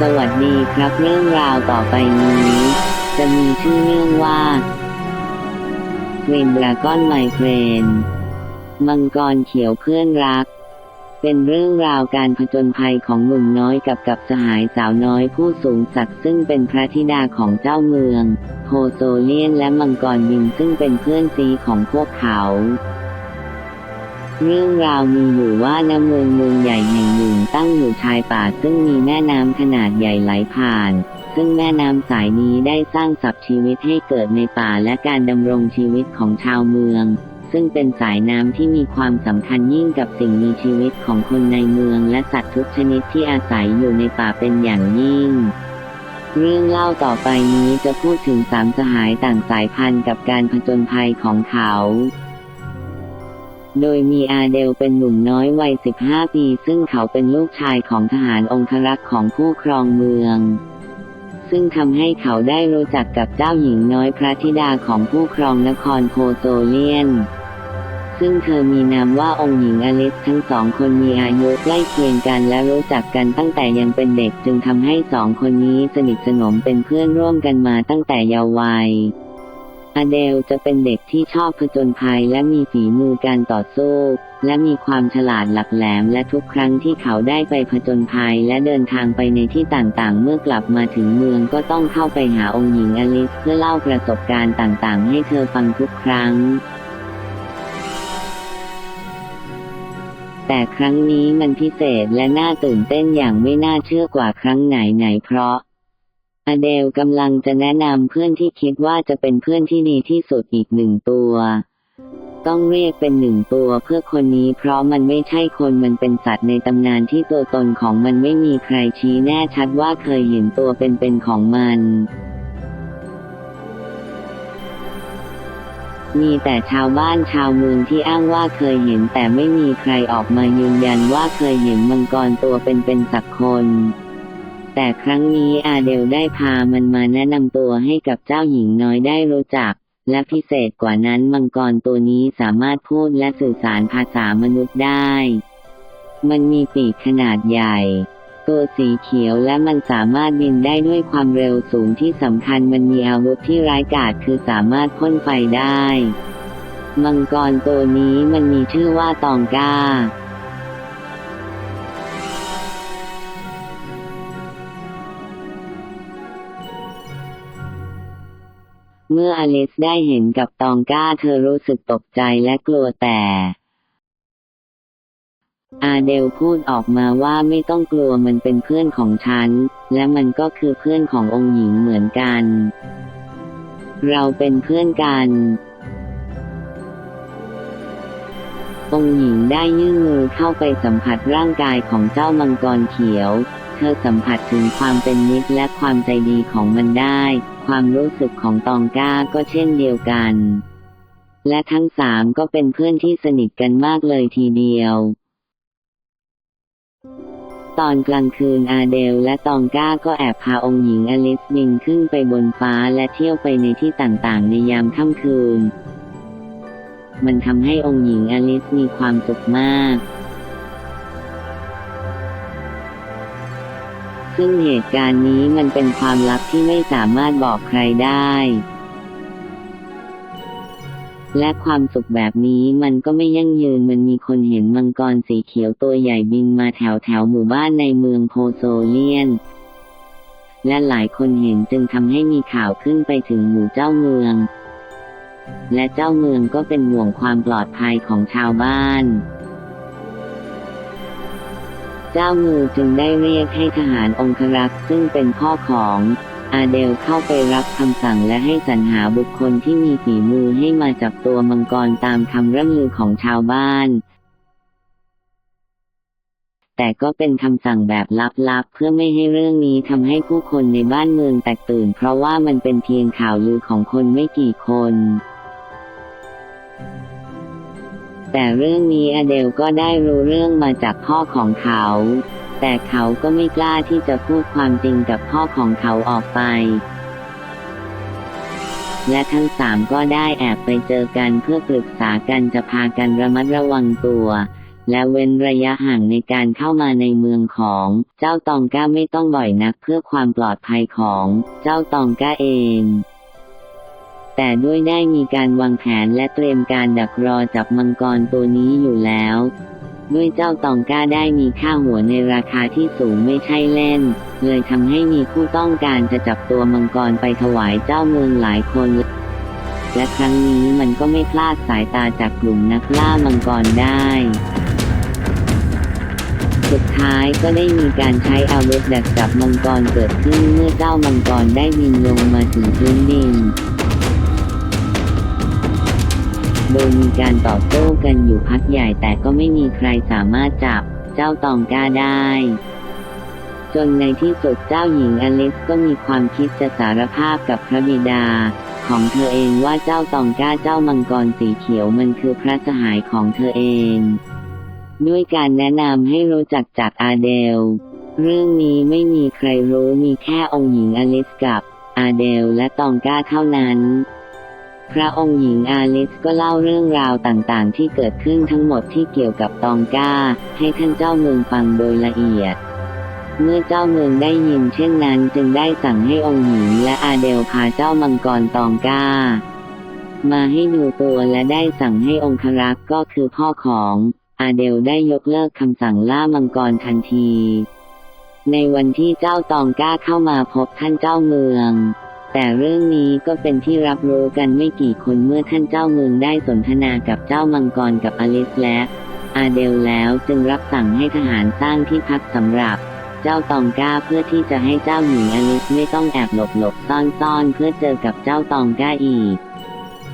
สวัสดีครับเรื่องราวต่อไปนี้ จะมีชื่อเรื่องว่ากรีนดราก้อนไมเกรนมังกรเขียวเพื่อนรัก เป็นเรื่องราวการผจญภัยของหนุ่มน้อยกับกับสหายสาวน้อยผู้สูงศักดิ์ซึ่งเป็นพระธิดาของเจ้าเมือง โพโซเลียนและมังกรบินซึ่งเป็นเพื่อนซีของพวกเขา เรื่องราวมีอยู่ว่าณเมืองเมืองใหญ่แห่งหนึ่งตั้งอยู่ชายป่าซึ่งมีแม่น้ำขนาดใหญ่ไหลผ่าน ซึ่งแม่น้ำสายนี้ได้สร้างสับชีวิตให้เกิดในป่าและการดำรงชีวิตของชาวเมือง ซึ่งเป็นสายน้ำที่มีความสำคัญยิ่งกับสิ่งมีชีวิตของคนในเมืองและสัตว์ทุกชนิดที่อาศัยอยู่ในป่าเป็นอย่างยิ่งเรื่องเล่าต่อไปนี้จะพูดถึงสามสหายต่างสายพันธุ์กับการผจญภัยของเขา โดยมีอาเดลเป็นหนุ่มน้อยวัย 15 ปี ซึ่งเขาเป็นลูกชายของทหารองครักษ์ของผู้ครองเมือง ซึ่งทำให้เขาได้รู้จักกับเจ้าหญิงน้อยพระธิดาของผู้ครองนครโพโซเลียน ซึ่งเธอมีนามว่าองค์หญิงอลิสทั้งสองคนมีอายุใกล้เคียงกันและรู้จักกันตั้งแต่ยังเป็นเด็กจึงทำให้สองคนนี้สนิทสนมเป็นเพื่อนร่วมกันมาตั้งแต่เยาว์วัย อเดลจะเป็นเด็กที่ชอบผจญภัยและมีฝีมือการต่อสู้ และมีความฉลาดหลักแหลมและทุกครั้งที่เขาได้ไปผจญภัยและเดินทางไปในที่ต่างๆ เมื่อกลับมาถึงเมืองก็ต้องเข้าไปหาองค์หญิงอลิสเพื่อเล่าประสบการณ์ต่างๆ ให้เธอฟังทุกครั้ง แต่ครั้งนี้มันพิเศษและน่าตื่นเต้นอย่างไม่น่าเชื่อกว่าครั้งไหนๆเพราะ อเดลกำลังจะแนะนำเพื่อนที่คิดว่าจะเป็นเพื่อนที่ดีที่สุดอีกหนึ่งตัว ต้องเรียกเป็นหนึ่งตัวเพื่อคนนี้เพราะมันไม่ใช่คนมันเป็นสัตว์ในตำนานที่ตัวตนของมันไม่มีใครชี้แน่ชัดว่าเคยเห็นตัวเป็นๆของมันมีแต่ชาวบ้านชาวเมืองที่อ้างว่าเคยเห็นแต่ไม่มีใครออกมายืนยันว่าเคยเห็นมังกรตัวเป็นๆสักคน แต่ครั้งนี้อาเดลได้พามันมาแนะนำตัวให้กับเจ้าหญิงน้อยได้รู้จัก และพิเศษกว่านั้นมังกรตัวนี้สามารถพูดและสื่อสารภาษามนุษย์ได้ มันมีปีกขนาดใหญ่ ตัวสีเขียวและมันสามารถบินได้ด้วยความเร็วสูงที่สำคัญมันมีอาวุธที่ร้ายกาจคือสามารถพ่นไฟได้ มังกรตัวนี้มันมีชื่อว่าตองก้า เมื่ออลิสได้เห็นกับตองก้าเธอรู้สึกตกใจและกลัวแต่ อาเดลพูดออกมาว่าไม่ต้องกลัวมันเป็นเพื่อนของฉัน และมันก็คือเพื่อนขององค์หญิงเหมือนกัน เราเป็นเพื่อนกัน องค์หญิงได้ยื่นมือเข้าไปสัมผัสร่างกายของเจ้ามังกรเขียว เธอสัมผัสถึงความเป็นมิตรและความใจดีของมันได้ ความรู้สึกของตองก้าก็เช่นเดียวกัน และทั้งสามก็เป็นเพื่อนที่สนิทกันมากเลยทีเดียว ตอนกลางคืนอาเดลและตองก้าก็แอบพาองค์หญิงอลิสบินขึ้นไปบนฟ้าและเที่ยวไปในที่ต่างๆ ในยามค่ำคืน มันทำให้องค์หญิงอลิสมีความสุขมาก ซึ่งเหตุการณ์นี้มันเป็นความลับที่ไม่สามารถบอกใครได้ และความสุขแบบนี้มันก็ไม่ยั่งยืนมันมีคนเห็นมังกรสีเขียวตัวใหญ่บินมาแถวแถวหมู่บ้านในเมืองโพโซเลียน และหลายคนเห็นจึงทำให้มีข่าวขึ้นไปถึงหมู่เจ้าเมือง และเจ้าเมืองก็เป็นห่วงความปลอดภัยของชาวบ้าน เจ้ามือจึงได้เรียกให้ทหารองครักษ์ซึ่งเป็นพ่อของอาเดลเข้าไปรับคำสั่งและให้สรรหาบุคคลที่มีฝีมือให้มาจับตัวมังกรตามคำร่ำลือของชาวบ้าน แต่ก็เป็นคำสั่งแบบลับๆ เพื่อไม่ให้เรื่องนี้ทำให้ผู้คนในบ้านเมืองแตกตื่น เพราะว่ามันเป็นเพียงข่าวลือของคนไม่กี่คน แต่เรื่องนี้อเดลก็ได้รู้เรื่องมาจากพ่อของเขา แต่เขาก็ไม่กล้าที่จะพูดความจริงกับพ่อของเขาออกไป และทั้งสามก็ได้แอบไปเจอกันเพื่อปรึกษากันจะพากันระมัดระวังตัว และเว้นระยะห่างในการเข้ามาในเมืองของเจ้าตองก้าไม่ต้องบ่อยนักเพื่อความปลอดภัยของเจ้าตองก้าเอง แต่ด้วยได้มีการวางแผนและเตรียมการดักรอจับมังกรตัวนี้อยู่แล้ว ด้วยเจ้าตองก้าได้มีค่าหัวในราคาที่สูงไม่ใช่เล่น เลยทำให้มีผู้ต้องการจะจับตัวมังกรไปถวายเจ้าเมืองหลายคนและครั้งนี้มันก็ไม่พลาดสายตาจากกลุ่มนักล่ามังกรได้ สุดท้ายก็ได้มีการใช้อาวุธดักจับมังกรเกิดขึ้นเมื่อเจ้ามังกรได้บินลงมาถึงพื้นดิน โดยมีการตอบโต้กันอยู่พักใหญ่แต่ก็ไม่มีใครสามารถจับเจ้าตองก้าได้ จนในที่สุดเจ้าหญิงอลิสก็มีความคิดจะสารภาพกับพระบิดา ของเธอเองว่าเจ้าตองก้าเจ้ามังกรสีเขียวมันคือพระสหายของเธอเอง ด้วยการแนะนำให้รู้จักจากอาเดล เรื่องนี้ไม่มีใครรู้มีแค่องค์หญิงอลิสกับอาเดลและตองก้าเท่านั้น พระองค์หญิงอาลิสก็เล่าเรื่องราวต่างๆ ที่เกิดขึ้นทั้งหมดที่เกี่ยวกับตองก้า ให้ท่านเจ้าเมืองฟังโดยละเอียด เมื่อเจ้าเมืองได้ยินเช่นนั้นจึงได้สั่งให้องค์หญิงและอาเดลพาเจ้ามังกรตองก้า มาให้ดูตัวและได้สั่งให้องครักษ์ก็คือพ่อของอาเดลได้ยกเลิกคำสั่งล่ามังกรทันที ในวันที่เจ้าตองก้าเข้ามาพบท่านเจ้าเมือง แต่เรื่องนี้ก็เป็นที่รับรู้กันไม่กี่คนเมื่อท่านเจ้าเมืองได้สนทนากับเจ้ามังกรกับอลิสและอาเดลแล้วจึงรับสั่งให้ทหารสร้างที่พักสำหรับเจ้าตองก้าเพื่อที่จะให้เจ้าหญิงอลิสไม่ต้องแอบหลบหลบซ่อนซ่อนเพื่อเจอกับเจ้าตองก้าอีก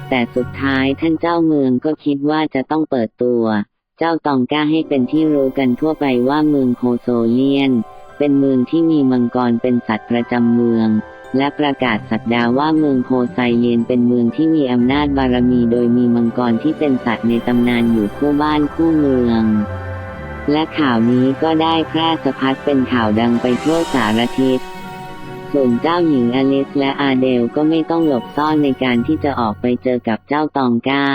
แต่สุดท้ายท่านเจ้าเมืองก็คิดว่าจะต้องเปิดตัว เจ้าตองก้าให้เป็นที่รู้กันทั่วไปว่าเมืองโคโซเลียน เป็นเมืองที่มีมังกรเป็นสัตว์ประจำเมือง และประกาศสัตดาว่าเมืองโพไซเยนเป็นเมืองที่มีอำนาจบารมีโดยมีมังกรที่เป็นสัตว์ในตำนานอยู่คู่บ้านคู่เมือง และข่าวนี้ก็ได้แพร่สะพัดเป็นข่าวดังไปทั่วสารทิศส่วนเจ้าหญิงอลิสและอาเดลก็ไม่ต้องหลบซ่อนในการที่จะออกไปเจอกับเจ้าตองก้า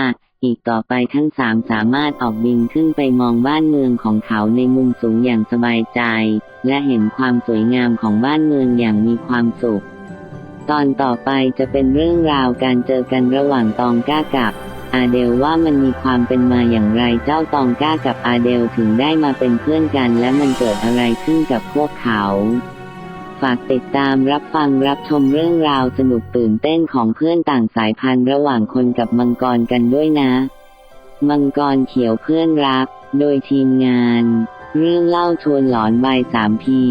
อีกต่อไปทั้งสามสามารถออกบินขึ้นไปมองบ้านเมืองของเขาในมุมสูงอย่างสบายใจ และเห็นความสวยงามของบ้านเมืองอย่างมีความสุข ตอนต่อไปจะเป็นเรื่องราวการเจอกันระหว่างตองก้ากับ อาเดลว่ามันมีความเป็นมาอย่างไรเจ้าตองก้ากับอาเดลถึงได้มาเป็นเพื่อนกัน และมันเกิดอะไรขึ้นกับพวกเขา ฝากติดตามรับฟังรับชมเรื่องราวสนุกตื่นเต้นของเพื่อนต่างสายพันธุ์ระหว่างคนกับมังกรกันด้วยนะ มังกรเขียวเพื่อนรัก โดยทีมงาน เรื่องเล่าชวนหลอนใบสามพี